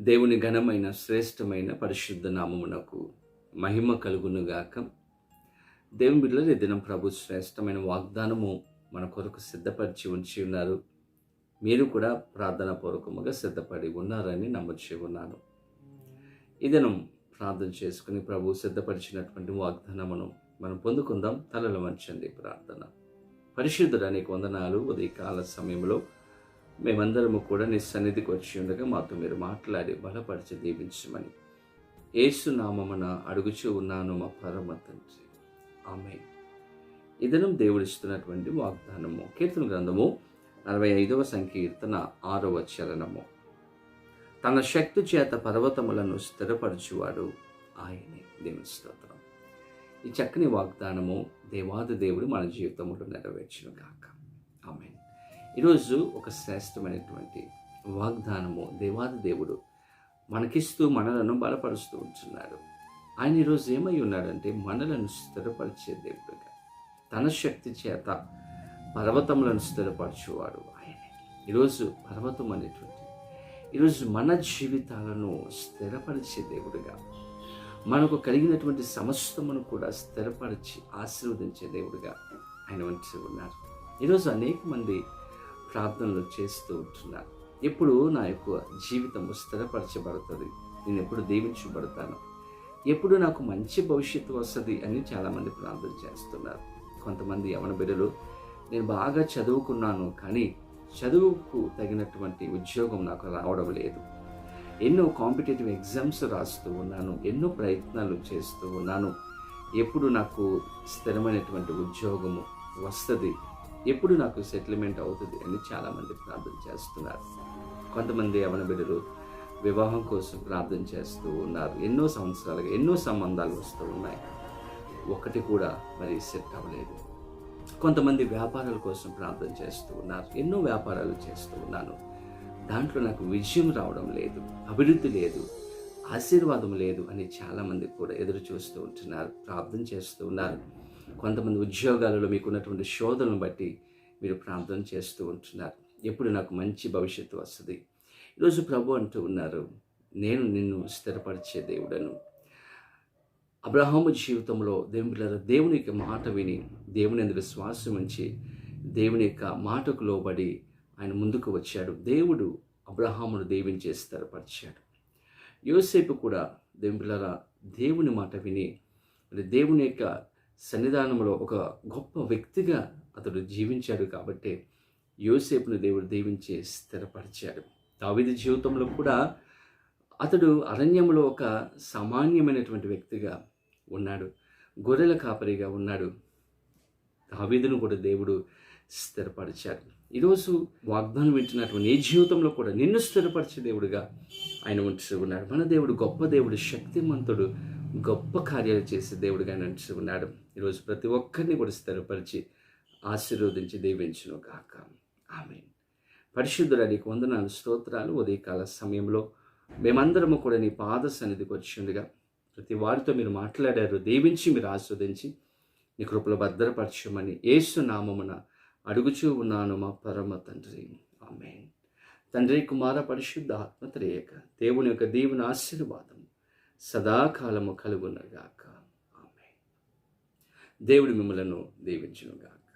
దేవుని ఘనమైన శ్రేష్టమైన పరిశుద్ధ నామమునకు మహిమ కలుగునుగాక. దేవుని బిడ్డలు దినం ప్రభు శ్రేష్టమైన వాగ్దానము మన కొరకు సిద్ధపరిచి ఉంచి ఉన్నారు. మీరు కూడా ప్రార్థన పూర్వకముగా సిద్ధపడి ఉన్నారని నమ్మచ్చి ఉన్నాను. ఈ దినం ప్రార్థన చేసుకుని ప్రభు సిద్ధపరిచినటువంటి వాగ్దానమును మనం పొందుకుందాం. తలలు వంచండి ప్రార్థన. పరిశుద్ధుడ వందనాలు. ఉదయకాల సమయంలో మేమందరము కూడా నీ సన్నిధికి వచ్చి ఉండగా మాతో మీరు మాట్లాడి బలపరిచి దీవించమని ఏసునామమున అడుగుచూ ఉన్నాను మా పరమ తండ్రి. ఆమె ఇదనం దేవుడిస్తున్నటువంటి వాగ్దానము కీర్తన గ్రంథము నలభై ఐదవ సంకీర్తన ఆరవ చరణము. తన శక్తి చేత పర్వతములను స్థిరపరచువాడు ఆయనే. దేవుని స్తోత్రం. ఈ చక్కని వాగ్దానము దేవాది దేవుడు మన జీవితంలో నెరవేర్చును కాక ఆమె ఈరోజు ఒక శ్రేష్టమైనటువంటి వాగ్దానము. దేవాది దేవుడు మనకిస్తూ మనలను బలపరుస్తూ ఉంటున్నాడు. ఆయన ఈరోజు ఏమై ఉన్నాడంటే మనలను స్థిరపరిచే దేవుడుగా. తన శక్తి చేత పర్వతములను స్థిరపరచేవాడు ఆయన. ఈరోజు పర్వతం అనేటువంటి ఈరోజు మన జీవితాలను స్థిరపరిచే దేవుడుగా. మనకు కలిగినటువంటి సమస్తమును కూడా స్థిరపరిచి ఆశీర్వదించే దేవుడుగా ఆయన వంటి ఉన్నారు. ఈరోజు అనేక మంది ప్రార్థనలు చేస్తూ ఉంటున్నాను ఎప్పుడు నా యొక్క జీవితం స్థిరపరచబడుతుంది. నేను ఎప్పుడు దీవించబడతాను. ఎప్పుడు నాకు మంచి భవిష్యత్తు వస్తుంది అని చాలామంది ప్రార్థన చేస్తున్నారు. కొంతమంది యవన బిడ్డలు నేను బాగా చదువుకున్నాను కానీ చదువుకు తగినటువంటి ఉద్యోగం నాకు రావడం లేదు. ఎన్నో కాంపిటేటివ్ ఎగ్జామ్స్ రాస్తూ ఉన్నాను ఎన్నో ప్రయత్నాలు చేస్తూ ఉన్నాను. ఎప్పుడు నాకు స్థిరమైనటువంటి ఉద్యోగము వస్తుంది ఎప్పుడు నాకు సెటిల్మెంట్ అవుతుంది అని చాలామంది ప్రార్థన చేస్తున్నారు. కొంతమంది యవన బిడ్డలు వివాహం కోసం ప్రార్థన చేస్తూ ఉన్నారు. ఎన్నో సంవత్సరాలుగా ఎన్నో సంబంధాలు వస్తూ ఉన్నాయి. ఒకటి కూడా మరి సెట్ అవ్వలేదు. కొంతమంది వ్యాపారాల కోసం ప్రార్థన చేస్తూ ఉన్నారు. ఎన్నో వ్యాపారాలు చేస్తూ ఉన్నాను. దాంట్లో నాకు విజయం రావడం లేదు అభివృద్ధి లేదు ఆశీర్వాదం లేదు అని చాలామంది కూడా ఎదురు చూస్తూ ఉంటున్నారు ప్రార్థన చేస్తూ ఉన్నారు. కొంతమంది ఉద్యోగాలలో మీకున్నటువంటి శోధనను బట్టి మీరు ప్రార్థన చేస్తూ ఉంటున్నారు. ఎప్పుడు నాకు మంచి భవిష్యత్తు వస్తుంది. ఈరోజు ప్రభు అంటూ ఉన్నారు నేను నిన్ను స్థిరపరిచే దేవుడను. అబ్రహాము జీవితంలో దేవుని దేవుని యొక్క మాట విని దేవుని అందరి విశ్వాసం ఉంచి దేవుని యొక్క మాటకు లోబడి ఆయన ముందుకు వచ్చాడు. దేవుడు అబ్రహామును దీవించి స్థిరపరిచాడు. యోసేపు కూడా దేవుని దేవుని మాట విని దేవుని యొక్క సన్నిధానంలో ఒక గొప్ప వ్యక్తిగా అతడు జీవించాడు కాబట్టి యోసేపును దేవుడు దీవించి స్థిరపరిచాడు. దావిది జీవితంలో కూడా అతడు అరణ్యంలో ఒక సామాన్యమైనటువంటి వ్యక్తిగా ఉన్నాడు. గొర్రెల కాపరిగా ఉన్నాడు. దావీదును కూడా దేవుడు స్థిరపరిచాడు. ఈరోజు వాగ్దానం వింటున్నటువంటి ఏ జీవితంలో కూడా నిన్ను స్థిరపరిచే దేవుడుగా ఆయన ఉంటూ ఉన్నాడు. మన దేవుడు గొప్ప దేవుడు శక్తిమంతుడు గొప్ప కార్యాలు చేసే దేవుడిగా నడిచి ఉన్నాడు. ఈరోజు ప్రతి ఒక్కరిని కూడా స్థిరపరిచి ఆశీర్వదించి దీవించును కాక ఆమె పరిశుద్ధుల నీకు వందనాలు స్తోత్రాలు. ఉదయకాల సమయంలో మేమందరము కూడా నీ పాద సన్నిధికి వచ్చిండగా ప్రతి వారితో మీరు మాట్లాడారు దీవించి మీరు ఆస్వాదించి నీ కృపలు భద్రపరచమని ఏసు నామమున అడుగుచూ ఉన్నాను మా పరమ తండ్రి. ఆమె తండ్రి కుమార పరిశుద్ధ ఆత్మత్రేయక దేవుని యొక్క దేవుని ఆశీర్వాదం. సదాకాలము కలుగునగాక. ఆమె దేవుడి మిమ్మలను దీవించునుగాక.